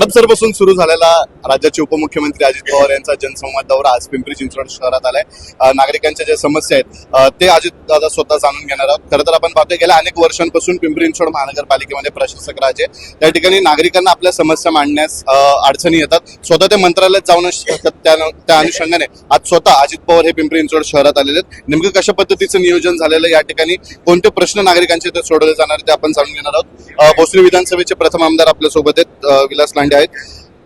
हडपसरपासून सुरू झालेला राज्याचे उपमुख्यमंत्री अजित पवार यांचा जनसंवाद दौरा आज पिंपरी चिंचवड शहरात आलाय. नागरिकांच्या ज्या समस्या आहेत ते अजित दादा स्वतः जाणून घेणार आहोत. खरं तर आपण पाहतोय गेल्या अनेक वर्षांपासून पिंपरी चिंचवड महानगरपालिकेमध्ये प्रशासक राजे त्या ठिकाणी नागरिकांना आपल्या समस्या मांडण्यास अडचणी येतात. स्वतः ते मंत्रालयात जाऊन त्या अनुषंगाने आज स्वतः अजित पवार हे पिंपरी चिंचवड शहरात आलेले आहेत. नेमकं कशा पद्धतीचं नियोजन झालेलं या ठिकाणी कोणते प्रश्न नागरिकांचे ते सोडवले जाणार ते आपण जाणून घेणार आहोत. भोसरी विधानसभेचे प्रथम आमदार आपल्यासोबत आहेत विलास लांडे आहेत.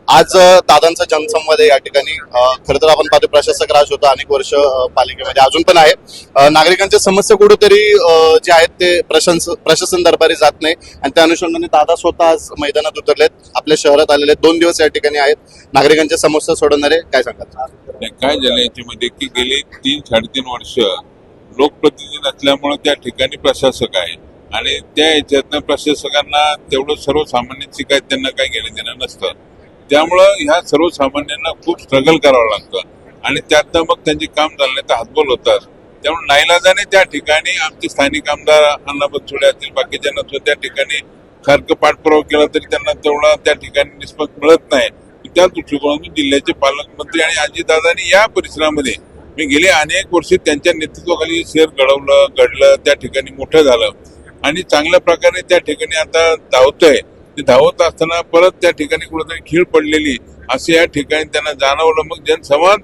आज दादांचा जनसंवाद आहे या ठिकाणी. खरं तर आपण पाहतो प्रशासक राज होता अनेक वर्ष पालिकेमध्ये अजून पण आहे. नागरिकांच्या समस्या कुठेतरी जे आहेत ते प्रशासन प्रशासन दरबारी जात नाही. आणि त्या अनुषंगाने दादा स्वतः आज मैदानात उतरलेत. आपल्या शहरात आलेले आहेत. दोन दिवस या ठिकाणी आहेत. नागरिकांच्या समस्या सोडवणारे काय सांगतात काय झालं याच्यामध्ये की गेली तीन साडेतीन वर्ष लोकप्रतिनिधी नसल्यामुळे त्या ठिकाणी प्रशासक आहे आणि त्या याच्यातनं प्रशासकांना तेवढं सर्वसामान्यांची काय त्यांना काय घेणं देणं नसतं. त्यामुळं ह्या सर्वसामान्यांना खूप स्ट्रगल करावं लागतं. आणि त्यातनं मग त्यांचे काम झालं तर हातबोल होतात. त्यामुळे नाईलाजाने त्या ठिकाणी आमचे स्थानिक आमदार अण्णा बचुळे असतील बाकीच्या नसतो त्या ठिकाणी सारखं पाठपुरावा केला तरी त्यांना तेवढा त्या ठिकाणी निष्पक्ष मिळत नाही. त्या दृष्टिकोनातून जिल्ह्याचे पालकमंत्री आणि अजितदादांनी या परिसरामध्ये मी गेले अनेक वर्ष त्यांच्या नेतृत्वाखाली शहर घडवलं घडलं त्या ठिकाणी मोठं झालं. आणि चांगल्या प्रकारे त्या ठिकाणी आता धावतोय. ते धावत असताना परत त्या ठिकाणी कुठेतरी खीळ पडलेली. असे या ठिकाणी त्यांना जाणवलं. मग जनसंवाद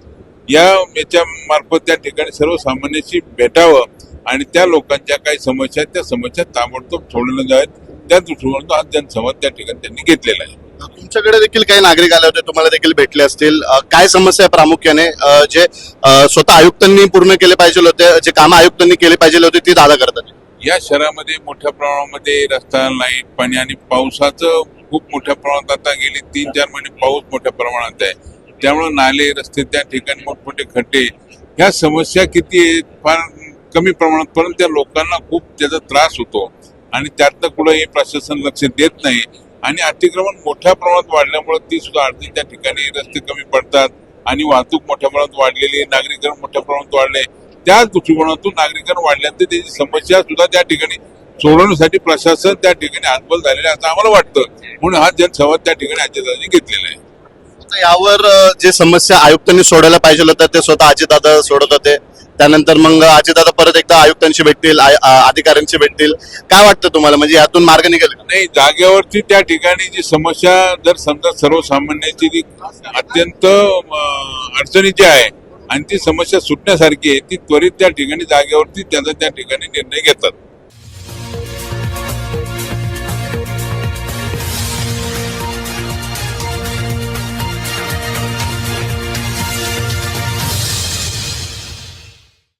या याच्या मार्फत त्या ठिकाणी सर्वसामान्यांशी भेटावं आणि त्या लोकांच्या काही समस्या आहेत त्या समस्या ताबडतोब सोडवल्या जाव्यात. त्या दृष्टिकोनातून आज जनसंवाद त्या ठिकाणी त्यांनी घेतलेला आहे. तुमच्याकडे देखील काही नागरिक आले होते तुम्हाला देखील भेटले असतील. काय समस्या आहे प्रामुख्याने? जे स्वतः आयुक्तांनी पूर्ण केले पाहिजे होते जे कामं आयुक्तांनी केले पाहिजे होते ती दादा करतात. या शहरामध्ये मोठ्या प्रमाणामध्ये रस्ता लाइट पाणी आणि पावसाचं खूप मोठ्या प्रमाणात आता गेली तीन चार महिने पाऊस मोठ्या प्रमाणात आहे. त्यामुळे नाले रस्ते त्या ठिकाणी मोठमोठे खड्डे. ह्या समस्या किती आहेत फार कमी प्रमाणात परंतु त्या लोकांना खूप त्याचा त्रास होतो. आणि त्यातनं कुठंही प्रशासन लक्ष देत नाही. आणि अतिक्रमण मोठ्या प्रमाणात वाढल्यामुळे ती सुद्धा अडचणी त्या ठिकाणी रस्ते कमी पडतात. आणि वाहतूक मोठ्या प्रमाणात वाढलेली आहे. मोठ्या प्रमाणात वाढले त्याच दृष्टिकोनातून नागरीकरण वाढल्यानंतर त्याची समस्या सुद्धा त्या ठिकाणी सोडवण्यासाठी प्रशासन त्या ठिकाणी हातबल झालेलं आहे असं आम्हाला वाटतं. म्हणून हा जनसंवाद त्या ठिकाणी अजितदादांनी घेतलेला आहे. यावर जे समस्या आयुक्तांनी सोडायला पाहिजे होत्या ते स्वतः अजितदादा सोडत होते. त्यानंतर मग अजितदादा परत एकदा आयुक्तांशी भेटतील अधिकाऱ्यांशी भेटतील. काय वाटतं तुम्हाला? म्हणजे यातून मार्ग निघेल? नाही जागेवरती त्या ठिकाणी जी समस्या जर समजा सर्वसामान्यांची जी अत्यंत अडचणीची आहे आणि ती समस्या सुटण्यासारखी आहे. ती त्वरित त्या ठिकाणी जागेवरती त्यांचा त्या ठिकाणी निर्णय घेतात.